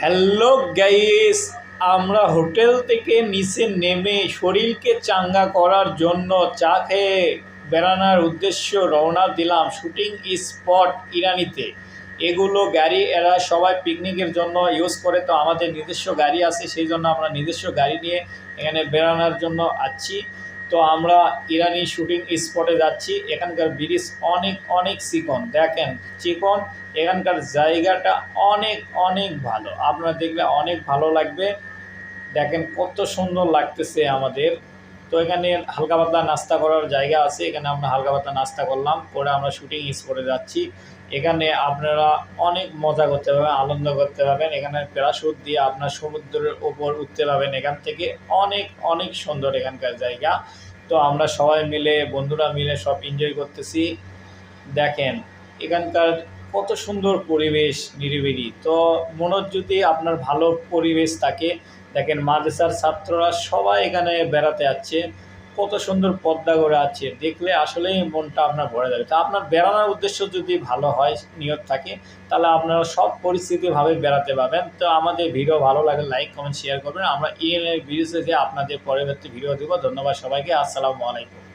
Hello guys, আমরা hotel থেকে নিচে নেমে শরীরকে চাঙ্গা করার জন্য চা খেয়ে বেড়ানোর উদ্দেশ্য রওনা দিলাম শুটিং স্পট ইরানিতে। এগুলো গাড়ি, এরা সবাই পিকনিকের জন্য ইউজ করে, তো আমাদের নিজস্ব গাড়ি আছে, সেই জন্য আমরা নিজস্ব গাড়ি নিয়ে এখানে বেড়ানোর জন্য আছি। তো আমরা ইরানি শুটিং স্পটে যাচ্ছি। এখানকার ব্রিজ অনেক অনেক চিকন। দেখেন, চিকন, এখানকার জায়গাটা অনেক অনেক ভালো। আপনারা দেখলে অনেক ভালো লাগবে। দেখেন কত সুন্দর লাগতেছে আমাদের। তো এখানে হালকা পাতলা নাস্তা করার জায়গা আছে, এখানে আমরা হালকা পাতলা নাস্তা করলাম করে আমরা শুটিং স্পটে যাচ্ছি। এখানে আপনারা অনেক মজা করতে পারবেন, আনন্দ করতে পারবেন। এখানে প্যারাশুট দিয়ে আপনার সমুদ্রের ওপর উঠতে পারবেন। এখান থেকে অনেক অনেক সুন্দর এখানকার জায়গা। তো আমরা সবাই মিলে, বন্ধুরা মিলে সব এনজয় করতেছি। দেখেন, এখানকার কত সুন্দর পরিবেশ নিরিবিলি। তো মনের যদি আপনার ভালো পরিবেশ থাকে, দেখেন মাদ্রাসার ছাত্ররা সবাই এখানে বেড়াতে যাচ্ছে, কত সুন্দর পদ্মা করে আছে, দেখলে আসলেই মনটা আপনার ভরে যাবে। তো আপনার বেড়ানোর উদ্দেশ্য যদি ভালো হয়, নিয়ত থাকে, তাহলে আপনারা সব পরিস্থিতিভাবে বেড়াতে পারবেন। তো আমাদের ভিডিও ভালো লাগে লাইক, কমেন্ট শেয়ার করবেন। আমরা এই ভিডিও থেকে আপনাদের পরবর্তী ভিডিও দেবো। ধন্যবাদ সবাইকে। আসসালামু আলাইকুম।